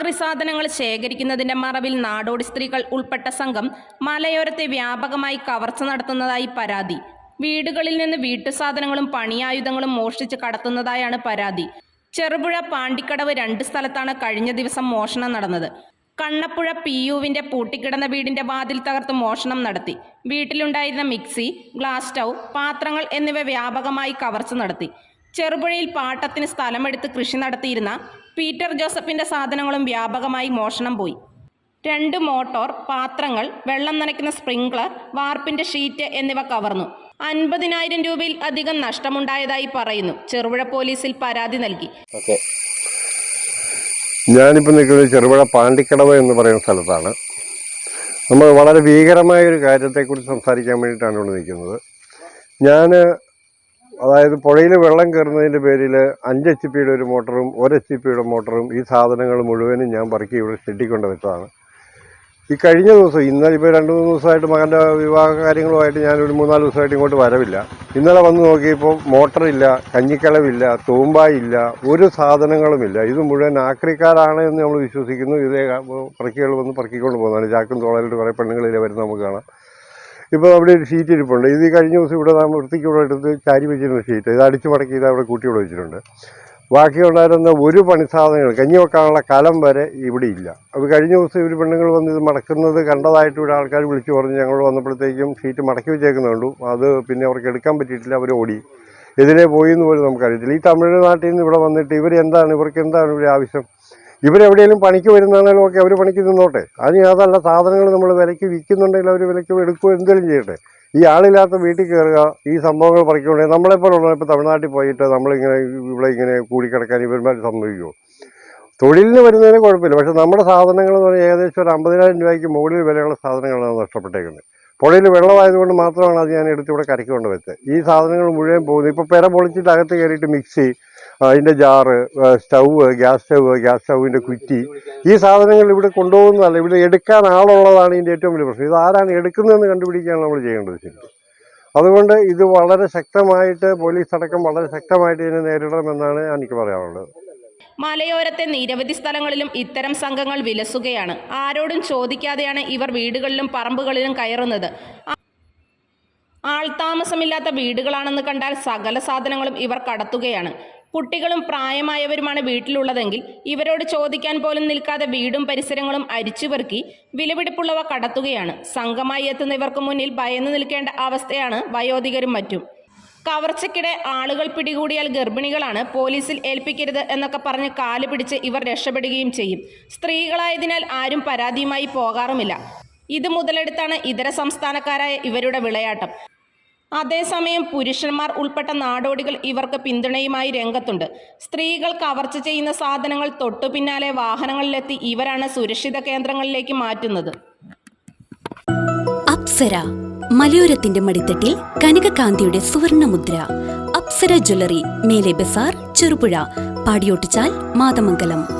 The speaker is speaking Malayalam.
ആക്രി സാധനങ്ങൾ ശേഖരിക്കുന്നതിന്റെ മറവിൽ നാടോടി സ്ത്രീകൾ ഉൾപ്പെട്ട സംഘം മലയോരത്തെ വ്യാപകമായി കവർച്ച നടത്തുന്നതായി പരാതി. വീടുകളിൽ നിന്ന് വീട്ടുസാധനങ്ങളും പണിയായുധങ്ങളും മോഷ്ടിച്ച് കടത്തുന്നതായാണ് പരാതി. ചെറുപുഴ പാണ്ടിക്കടവ് രണ്ട് സ്ഥലത്താണ് കഴിഞ്ഞ ദിവസം മോഷണം നടന്നത്. കണ്ണപ്പുഴ പി യുവിന്റെ പൂട്ടിക്കിടന്ന വീടിന്റെ വാതിൽ തകർത്ത് മോഷണം നടത്തി. വീട്ടിലുണ്ടായിരുന്ന മിക്സി ഗ്ലാസ് സ്റ്റൗ പാത്രങ്ങൾ എന്നിവ വ്യാപകമായി കവർച്ച നടത്തി. ചെറുപുഴയിൽ പാട്ടത്തിന് സ്ഥലമെടുത്ത് കൃഷി നടത്തിയിരുന്ന പീറ്റർ ജോസഫിന്റെ സാധനങ്ങളും വ്യാപകമായി മോഷണം പോയി. രണ്ട് മോട്ടോർ പാത്രങ്ങൾ വെള്ളം നനയ്ക്കുന്ന സ്പ്രിംഗ്ലർ വാർപ്പിന്റെ ഷീറ്റ് എന്നിവ കവർന്നു. അൻപതിനായിരം രൂപയിൽ അധികം നഷ്ടമുണ്ടായതായി പറയുന്നു. ചെറുപുഴ പോലീസിൽ പരാതി നൽകി. ഞാനിപ്പോൾ നിൽക്കുന്നത് ചെറുപുഴ പാണ്ടിക്കടവ് എന്ന് പറയുന്ന സ്ഥലത്താണ്. നമ്മൾ വളരെ ഭീകരമായ ഒരു കാര്യത്തെക്കുറിച്ച് സംസാരിക്കാൻ വേണ്ടിയിട്ടാണ് ഇവിടെ നിൽക്കുന്നത്. ഞാൻ അതായത് പുഴയിൽ വെള്ളം കയറുന്നതിന്റെ പേരിൽ അഞ്ച് എച്ച് പിയുടെ ഒരു മോട്ടറും ഒരു എച്ച് പിയുടെ മോട്ടറും ഈ സാധനങ്ങൾ മുഴുവനും ഞാൻ പറക്കി ഇവിടെ ഷെഡിക്കൊണ്ട് വെച്ചതാണ്. ഈ കഴിഞ്ഞ ദിവസം ഇന്നലെ ഇപ്പോൾ രണ്ട് മൂന്ന് ദിവസമായിട്ട് മകന്റെ വിവാഹ കാര്യങ്ങളുമായിട്ട് ഞാനൊരു മൂന്നാൽ ദിവസമായിട്ട് ഇങ്ങോട്ട് വരവില്ല. ഇന്നലെ വന്ന് നോക്കിയപ്പോൾ മോട്ടറില്ല കഞ്ഞിക്കളവില്ല തൂമ്പായില്ല ഒരു സാധനങ്ങളുമില്ല. ഇത് മുഴുവൻ ആക്രിക്കാരാണ് എന്ന് നമ്മൾ വിശ്വസിക്കുന്നു. ഇതേ പറക്കികൾ വന്ന് പറക്കിക്കൊണ്ട് പോകുന്നതാണ്. ചാക്കും തോളലിട്ട് കുറേ പെണ്ണുങ്ങളിലെ വരുന്ന നമുക്ക് കാണാം. ഇപ്പോൾ അവിടെ ഒരു ഷീറ്റ് ഇരിപ്പുണ്ട്. ഇത് കഴിഞ്ഞ ദിവസം ഇവിടെ നമ്മൾ ഇവിടെ എടുത്ത് ചാരി വെച്ചിരുന്ന ഷീറ്റ് ഇത് അടിച്ചു മടക്കി ഇത് അവിടെ കൂട്ടി ഇവിടെ വെച്ചിട്ടുണ്ട്. ബാക്കിയുണ്ടായിരുന്ന ഒരു പണി സാധനങ്ങൾ കഞ്ഞി വെക്കാനുള്ള കലം വരെ ഇവിടെ ഇല്ല. അപ്പോൾ കഴിഞ്ഞ ദിവസം ഇവർ പെണ്ണുങ്ങൾ വന്ന് ഇത് മടക്കുന്നത് കണ്ടതായിട്ട് ഇവിടെ ആൾക്കാർ വിളിച്ചു പറഞ്ഞ് ഞങ്ങൾ വന്നപ്പോഴത്തേക്കും ഷീറ്റ് മടക്കി വെച്ചേക്കുന്നുണ്ടു അത് പിന്നെ അവർക്ക് എടുക്കാൻ പറ്റിയിട്ടില്ല അവർ ഓടി. എതിരെ പോയി എന്ന് പോലും നമുക്കറിയത്തില്ല. ഈ തമിഴ്നാട്ടിൽ നിന്ന് ഇവിടെ വന്നിട്ട് ഇവർ എന്താണ് ഇവർക്ക് എന്താണ് ഇവിടെ ആവശ്യം? ഇവരെവിടെയെങ്കിലും പണിക്ക് വരുന്നതാണെങ്കിലും ഒക്കെ അവർ പണിക്ക് നിന്നോട്ടെ. അതിന് അതല്ല സാധനങ്ങൾ നമ്മൾ വിലയ്ക്ക് വിൽക്കുന്നുണ്ടെങ്കിൽ അവർ വിലയ്ക്ക് എടുക്കുക എന്തെങ്കിലും ചെയ്യട്ടെ. ഈ ആളില്ലാത്ത വീട്ടിൽ കയറുക ഈ സംഭവങ്ങൾ പറിക്കുകയാണെങ്കിൽ നമ്മളെപ്പോലുള്ള ഇപ്പോൾ തമിഴ്നാട്ടിൽ പോയിട്ട് നമ്മളിങ്ങനെ ഇവിടെ ഇങ്ങനെ കൂടിക്കിടക്കാൻ ഇവന്മാർ സമ്മതിക്കുമോ തൊഴിലിന് വരുന്നതിന് കുഴപ്പമില്ല. പക്ഷേ നമ്മുടെ സാധനങ്ങൾ എന്ന് പറഞ്ഞാൽ ഏകദേശം ഒരു അമ്പതിനായിരം രൂപയ്ക്ക് മുകളിൽ വിലയുള്ള സാധനങ്ങളാണ് നഷ്ടപ്പെട്ടേക്കുന്നത്. പുഴയിൽ വെള്ളമായതുകൊണ്ട് മാത്രമാണ് അത് ഞാൻ എടുത്ത് ഇവിടെ കരയ്ക്ക് വെച്ചത്. ഈ സാധനങ്ങൾ മുഴുവൻ പോകുന്നു ഇപ്പോൾ പെര പൊളിച്ചിട്ട് അകത്ത് കയറിയിട്ട് മിക്സി അതിന്റെ jar stove gas stove gas സ്റ്റൗവിന്റെ കുറ്റി. ഈ സാധനങ്ങൾ ഇവിടെ കൊണ്ടുപോകുന്നതല്ല ഇവിടെ എടുക്കാൻ ആളുള്ളതാണ് ഇതിന്റെ ഏറ്റവും വലിയ പ്രശ്നം. ഇത് ആരാണ് എടുക്കുന്നതെന്ന് കണ്ടുപിടിക്കുകയാണ് നമ്മൾ ചെയ്യേണ്ടത് ശരിക്കും. അതുകൊണ്ട് ഇത് വളരെ ശക്തമായിട്ട് പോലീസ് അടക്കം വളരെ ശക്തമായിട്ട് ഇതിനെ നേരിടണമെന്നാണ് എനിക്ക് പറയാനുള്ളത്. മലയോരത്തെ നിരവധി സ്ഥലങ്ങളിലും ഇത്തരം സംഘങ്ങൾ വിലസുകയാണ്. ആരോടും ചോദിക്കാതെയാണ് ഇവർ വീടുകളിലും പറമ്പുകളിലും കയറുന്നത്. ആൾ ആൾതാമസമില്ലാത്ത വീടുകളാണെന്ന് കണ്ടാൽ സകല സാധനങ്ങളും ഇവർ കടത്തുകയാണ്. കുട്ടികളും പ്രായമായവരുമാണ് വീട്ടിലുള്ളതെങ്കിൽ ഇവരോട് ചോദിക്കാൻ പോലും നിൽക്കാതെ വീടും പരിസരങ്ങളും അരിച്ചുപെറുക്കി വിലപിടിപ്പുള്ളവ കടത്തുകയാണ്. സംഘമായി എത്തുന്ന ഇവർക്ക് മുന്നിൽ ഭയന്ന് നിൽക്കേണ്ട അവസ്ഥയാണ് വയോധികരും മറ്റും. കവർച്ചയ്ക്കിടെ ആളുകൾ പിടികൂടിയാൽ ഗർഭിണികളാണ് പോലീസിൽ ഏൽപ്പിക്കരുത് എന്നൊക്കെ പറഞ്ഞ് കാൽ പിടിച്ച് ഇവർ രക്ഷപ്പെടുകയും ചെയ്യും. സ്ത്രീകളായതിനാൽ ആരും പരാതിയുമായി പോകാറുമില്ല. ഇത് മുതലെടുത്താണ് ഇതര സംസ്ഥാനക്കാരായ ഇവരുടെ വിളയാട്ടം. അതേസമയം പുരുഷന്മാർ ഉൾപ്പെട്ട നാടോടികൾ ഇവർക്ക് പിന്തുണയുമായി രംഗത്തുണ്ട്. സ്ത്രീകൾ കവർച്ച ചെയ്യുന്ന സാധനങ്ങൾ തൊട്ടു പിന്നാലെ വാഹനങ്ങളിലെത്തി ഇവരാണ് സുരക്ഷിത കേന്ദ്രങ്ങളിലേക്ക് മാറ്റുന്നത്. അപ്സര മലയോരത്തിന്റെ മടിത്തട്ടിൽ കനകകാന്തിയുടെ സുവർണമുദ്ര. അപ്സര ജ്വല്ലറി മേലെ ബസാർ ചെറുപുഴ പാടിയോട്ടിച്ചാൽ മാതമംഗലം.